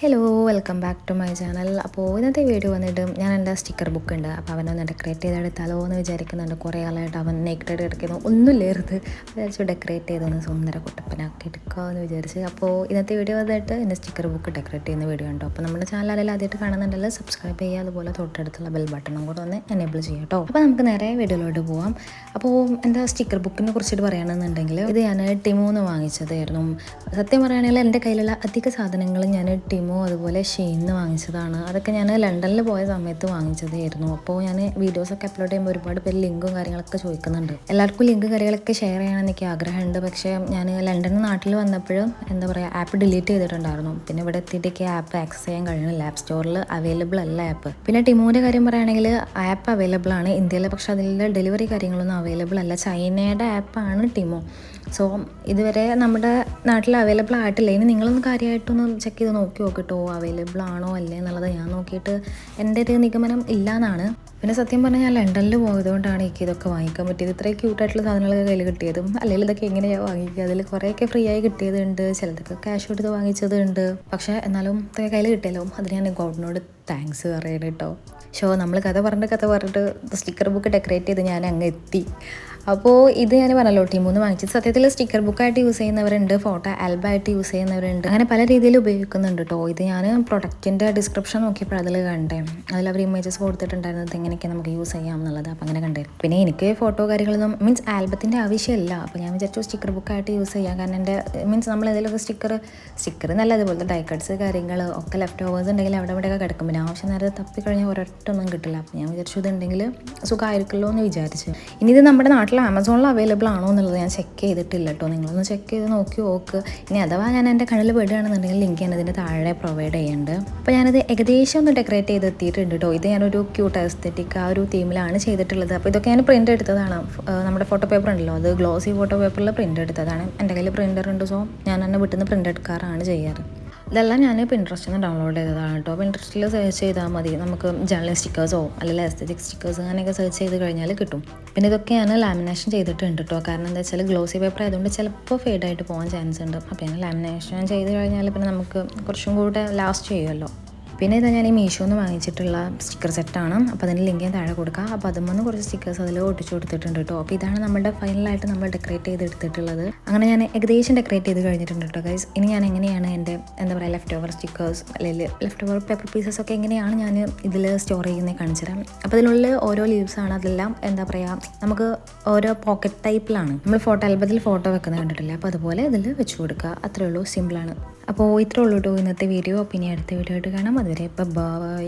Hello welcome back to my channel അപ്പോൾ ഇന്നത്തെ video വന്നിട്ട് ഞാൻ എന്റെ സ്റ്റിക്കർ ബുക്ക് ഉണ്ട്. അപ്പോൾ അവനൊന്ന് ഡെക്കറേറ്റ് ചെയ്തെടുത്താലോ എന്ന് വിചാരിക്കുന്നുണ്ട്. കുറേ ആളായിട്ട് അവൻ നെക്ടഡ് കിടക്കുന്നു. ഒന്നുമില്ലായിരുന്നു വിചാരിച്ചു ഡെക്കറേറ്റ് ചെയ്തൊന്ന് സുന്ദര കുട്ടപ്പനാക്കി എടുക്കാമെന്ന് വിചാരിച്ച്. അപ്പോൾ ഇന്നത്തെ വീഡിയോ വന്നിട്ട് എന്റെ സ്റ്റിക്കർ ബുക്ക് ഡെക്കറേറ്റ് ചെയ്യുന്ന വീഡിയോ ഉണ്ടോ. അപ്പോൾ നമ്മുടെ ചാനലിൽ ആദ്യമായിട്ട് കാണുന്നുണ്ടല്ലോ സബ്സ്ക്രൈബ് ചെയ്യുക. അതുപോലെ തൊട്ടടുത്തുള്ള ബെൽ ബട്ടണും കൂടെ ഒന്ന് എനേബിൾ ചെയ്യാം കേട്ടോ. അപ്പോൾ നമുക്ക് നേരെ വീഡിയോയിലോട്ട് പോവാം. അപ്പോൾ എന്റെ സ്റ്റിക്കർ ബുക്കിനെ കുറിച്ചിട്ട് പറയുകയാണെന്നുണ്ടെങ്കിൽ ഇത് ഞാൻ ടിമോന്ന് വാങ്ങിച്ചതായിരുന്നു. സത്യം പറയുകയാണെങ്കിൽ എന്റെ കയ്യിലുള്ള അധിക സാധനങ്ങളും ഞാൻ ടിമോ അതുപോലെ ഷെയിന്ന് വാങ്ങിച്ചതാണ്. അതൊക്കെ ഞാൻ ലണ്ടനിൽ പോയ സമയത്ത് വാങ്ങിച്ചതായിരുന്നു. അപ്പോൾ ഞാൻ വീഡിയോസൊക്കെ അപ്ലോഡ് ചെയ്യുമ്പോൾ ഒരുപാട് പേര് ലിങ്കും കാര്യങ്ങളൊക്കെ ചോദിക്കുന്നുണ്ട്. എല്ലാവർക്കും ലിങ്ക് കാര്യങ്ങളൊക്കെ ഷെയർ ചെയ്യണം എനിക്ക് ആഗ്രഹമുണ്ട്. പക്ഷേ ഞാൻ ലണ്ടൻ നാട്ടിൽ വന്നപ്പോഴും എന്താ പറയുക ആപ്പ് ഡിലീറ്റ് ചെയ്തിട്ടുണ്ടായിരുന്നു. പിന്നെ ഇവിടെ എത്തിയിട്ടേക്ക് ആപ്പ് ആക്സസ് ചെയ്യാൻ കഴിയുന്നില്ല. ആപ്പ് സ്റ്റോറിൽ അവൈലബിൾ അല്ല ആപ്പ് പിന്നെ ടിമോന്റെ കാര്യം പറയുകയാണെങ്കിൽ ആപ്പ് അവൈലബിൾ ആണ് ഇന്ത്യയിൽ പക്ഷേ അതിൽ ഡെലിവറി കാര്യങ്ങളൊന്നും അവൈലബിൾ അല്ല. ചൈനയുടെ ആപ്പാണ് ടിമോ. സോ ഇതുവരെ നമ്മുടെ നാട്ടിൽ അവൈലബിൾ ആയിട്ടില്ല. ഇനി നിങ്ങളൊന്ന് കാര്യമായിട്ടൊന്ന് ചെക്ക് ചെയ്ത് നോക്കി. നോക്കിട്ടോ അവൈലബിൾ ആണോ അല്ലേ എന്നുള്ളത് ഞാൻ നോക്കിയിട്ട് എന്റെ ഒരു നിഗമനം ഇല്ല എന്നാണ് പിന്നെ സത്യം പറഞ്ഞാൽ ഞാൻ ലണ്ടനിൽ പോയതുകൊണ്ടാണ് എനിക്ക് ഇതൊക്കെ വാങ്ങിക്കാൻ പറ്റിയത്. ഇത്രയും ക്യൂട്ടായിട്ടുള്ള സാധനങ്ങളൊക്കെ കയ്യിൽ കിട്ടിയതും അല്ലെങ്കിൽ ഇതൊക്കെ എങ്ങനെയാണ് വാങ്ങിക്കുക? അതിൽ കുറേയൊക്കെ ഫ്രീ ആയി കിട്ടിയതുണ്ട് ചിലതൊക്കെ ക്യാഷ് കൊടുത്ത് വാങ്ങിച്ചതുണ്ട്. പക്ഷേ എന്നാലും ഇതൊക്കെ കയ്യിൽ കിട്ടിയല്ലോ. അതിന് ഞാൻ ഗോഡിനോട് താങ്ക്സ് പറയണം കേട്ടോ ഷോ നമ്മൾ കഥ പറഞ്ഞിട്ട് കഥ പറഞ്ഞിട്ട് സ്റ്റിക്കർ ബുക്ക് ഡെക്കറേറ്റ് ചെയ്ത് ഞാൻ അങ്ങ് എത്തി. അപ്പോൾ ഇത് ഞാൻ പറഞ്ഞല്ലോ ടീം മൂന്ന് വാങ്ങിച്ചത് സത്യത്തിൽ സ്റ്റിക്കർ ബുക്കായിട്ട് യൂസ് ചെയ്യുന്നവരുണ്ട് ഫോട്ടോ ആൽബമായിട്ട് യൂസ് ചെയ്യുന്നവരുണ്ട്. അങ്ങനെ പല രീതിയിൽ ഉപയോഗിക്കുന്നുണ്ട് കേട്ടോ ഇത് ഞാൻ പ്രൊഡക്റ്റിന്റെ ഡിസ്ക്രിപ്ഷൻ നോക്കിയപ്പോൾ അതിൽ കണ്ടേ. അതിൽ അവർ ഇമേജസ് കൊടുത്തിട്ടുണ്ടായിരുന്നത് എങ്ങനെയൊക്കെ നമുക്ക് യൂസ് ചെയ്യാം എന്നുള്ളത്. അപ്പോൾ അങ്ങനെ കണ്ടേ. പിന്നെ എനിക്ക് ഫോട്ടോ കാര്യങ്ങളൊന്നും മീൻസ് ആൽബത്തിന്റെ ആവശ്യമില്ല. അപ്പോൾ ഞാൻ വിചാരിച്ചു സ്റ്റിക്കർ ബുക്കായിട്ട് യൂസ് ചെയ്യാം. കാരണം എന്റെ മീൻസ് നമ്മൾ ഇതിലൊക്കെ സ്റ്റിക്കർ സ്റ്റിക്കർ നല്ല അതുപോലത്തെ ഡൈക്കട്സ് കാര്യങ്ങൾ ഒക്കെ ലെഫ്റ്റ് ഓവേഴ്സ് ഉണ്ടെങ്കിൽ അവിടെ ഇവിടെയൊക്കെ കിടക്കും. പിന്നെ ആവശ്യം നേരത്തെ തപ്പിക്കഴിഞ്ഞാൽ ഒരൊറ്റൊന്നും കിട്ടില്ല. അപ്പോൾ ഞാൻ വിചാരിച്ചു ഇതുണ്ടെങ്കിൽ സുഖമായിരിക്കുമല്ലോ എന്ന് വിചാരിച്ചു. ഇനി ഇത് നമ്മുടെ നാട്ടിൽ ആമസോണിൽ അവൈലബിൾ ആണോ എന്നുള്ളത് ഞാൻ ചെക്ക് ചെയ്തിട്ടില്ല കേട്ടോ നിങ്ങളൊന്ന് ചെക്ക് ചെയ്ത് നോക്കി നോക്ക്. ഇനി അഥവാ ഞാൻ എന്റെ കണ്ണിൽ പെടുകയാണെന്നുണ്ടെങ്കിൽ ലിങ്ക് ഞാൻ ഇതിന്റെ താഴെ പ്രൊവൈഡ് ചെയ്യുന്നുണ്ട്. അപ്പോൾ ഞാനത് ഏകദേശം ഒന്ന് ഡെക്കറേറ്റ് ചെയ്ത് എത്തിയിട്ടുണ്ട് കേട്ടോ ഇത് ഞാനൊരു ക്യൂട്ട് എസ്തെറ്റിക് ആ ഒരു തീമിലാണ് ചെയ്തിട്ടുള്ളത്. അപ്പോൾ ഇതൊക്കെ ഞാൻ പ്രിന്റ് എടുത്തതാണ്. നമ്മുടെ ഫോട്ടോ പേപ്പർ ഉണ്ടല്ലോ. അത് ഗ്ലോസി ഫോട്ടോ പേപ്പറിൽ പ്രിന്റ് എടുത്തതാണ്. എന്റെ കയ്യിൽ പ്രിന്റർ ഉണ്ട് സോ ഞാൻ തന്നെ വീട്ടിൽ നിന്ന് പ്രിന്റ് എടുക്കാറാണ് ചെയ്യാറ്. ഇതെല്ലാം ഞാൻ പിൻട്രസ്റ്റിൽ നിന്ന് ഡൗൺലോഡ് ചെയ്തതാണ് കേട്ടോ. പിൻട്രസ്റ്റിൽ സെർച്ച് ചെയ്താൽ മതി. നമുക്ക് ജേണൽ സ്റ്റിക്കേഴ്സോ അല്ലെങ്കിൽ എസ്തറ്റിക് സ്റ്റിക്കേഴ്സ് അങ്ങനെയൊക്കെ സെർച്ച് ചെയ്ത് കഴിഞ്ഞാൽ കിട്ടും. പിന്നെ ഇതൊക്കെ ഞാൻ ലാമിനേഷൻ ചെയ്തിട്ടുണ്ട് കേട്ടോ. കാരണം എന്താ വെച്ചാൽ ഗ്ലോസി പേപ്പർ ആയതുകൊണ്ട് ചിലപ്പോൾ ഫെയ്ഡായിട്ട് പോകാൻ ചാൻസ് ഉണ്ട്. അപ്പോൾ ഞാൻ ലാമിനേഷൻ ചെയ്ത് കഴിഞ്ഞാൽ പിന്നെ നമുക്ക് കുറച്ചും കൂടെ ലാസ്റ്റ് ചെയ്യുമല്ലോ. പിന്നെ ഇതാ ഞാൻ ഈ മീഷോന്ന് വാങ്ങിച്ചിട്ടുള്ള സ്റ്റിക്കർ സെറ്റാണ് അപ്പോൾ അതിന്റെ ലിങ്ക് ഞാൻ താഴെ കൊടുക്കുക അപ്പോൾ അതുമ്പോൾ കുറച്ച് സ്റ്റിക്കേഴ്സ് അതിൽ ഒട്ടിച്ചു കൊടുത്തിട്ടുണ്ട് കേട്ടോ അപ്പോൾ ഇതാണ് നമ്മുടെ ഫൈനലായിട്ട് നമ്മൾ ഡെക്കറേറ്റ് ചെയ്ത് എടുത്തിട്ടുള്ളത്. അങ്ങനെ ഞാൻ ഏകദേശം ഡെക്കറേറ്റ് ചെയ്ത് കഴിഞ്ഞിട്ടുണ്ട് കേട്ടോ ഗൈസ് ഇനി ഞാൻ എങ്ങനെയാണ് എന്റെ എന്താ പറയുക ലെഫ്റ്റ് ഓവർ സ്റ്റിക്കേഴ്സ് അല്ലെങ്കിൽ ലെഫ്റ്റ് ഓവർ പേപ്പർ പീസസ് ഒക്കെ എങ്ങനെയാണ് ഞാൻ ഇതിൽ സ്റ്റോർ ചെയ്യുന്നത് കാണിച്ചു തരാം. അപ്പോൾ അതിനുള്ളിൽ ഓരോ ലീവ്സ് ആണ്. അതെല്ലാം എന്താ പറയുക നമുക്ക് ഓരോ പോക്കറ്റ് ടൈപ്പിലാണ് നമ്മൾ ഫോട്ടോ ആൽബത്തിൽ ഫോട്ടോ വെക്കുന്നത് കണ്ടിട്ടില്ല? അപ്പോൾ അതുപോലെ ഇതിൽ വെച്ച് കൊടുക്കുക. അത്രയേ ഉള്ളൂ. സിമ്പിളാണ് അപ്പോൾ ഇത്രേ ഉള്ളൂ കേട്ടോ ഇന്നത്തെ വീഡിയോ പിന്നെ അടുത്ത വീഡിയോ ആയിട്ട് കാണാം. അതുവരെ ബൈ